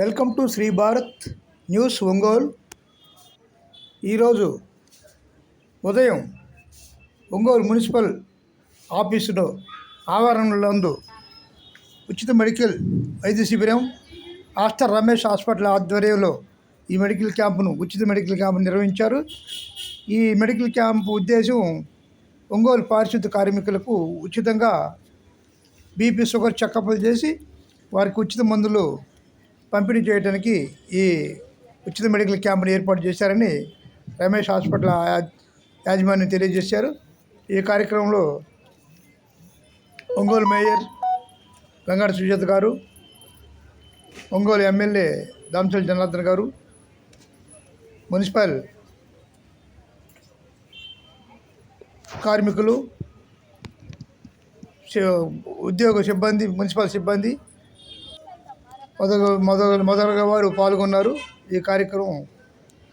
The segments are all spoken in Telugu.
Welcome to Shri Bharat news Ongole. ఈరోజు ఉదయం ఒంగోలు మున్సిపల్ ఆఫీసులో ఆవరణలందు ఉచిత మెడికల్ వైద్య శిబిరం ఆస్టర్ రమేష్ హాస్పిటల్ ఆధ్వర్యంలో ఈ మెడికల్ క్యాంపును ఉచిత మెడికల్ క్యాంపు నిర్వహించారు. ఈ మెడికల్ క్యాంపు ఉద్దేశం ఒంగోలు పారిశుద్ధ కార్మికులకు ఉచితంగా బీపీ షుగర్ చెకప్లు చేసి వారికి ఉచిత మందులు పంపిణీ చేయడానికి ఈ ఉచిత మెడికల్ క్యాంప్ను ఏర్పాటు చేశారని రమేష్ హాస్పిటల్ యా- యాజమాన్యం తెలియజేశారు. ఈ కార్యక్రమంలో ఒంగోలు మేయర్ వెంకట సుజాత గారు ఒంగోలు ఎమ్మెల్యే దాంసల్ జనార్దన్ గారు మున్సిపల్ కార్మికులు ఉద్యోగ సిబ్బంది మున్సిపల్ సిబ్బంది మొదలు మొదలు మొదలుగా వారు పాల్గొన్నారు. ఈ కార్యక్రమం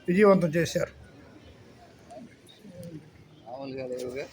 విజయవంతం చేశారు. మామూలుగా లేవుగా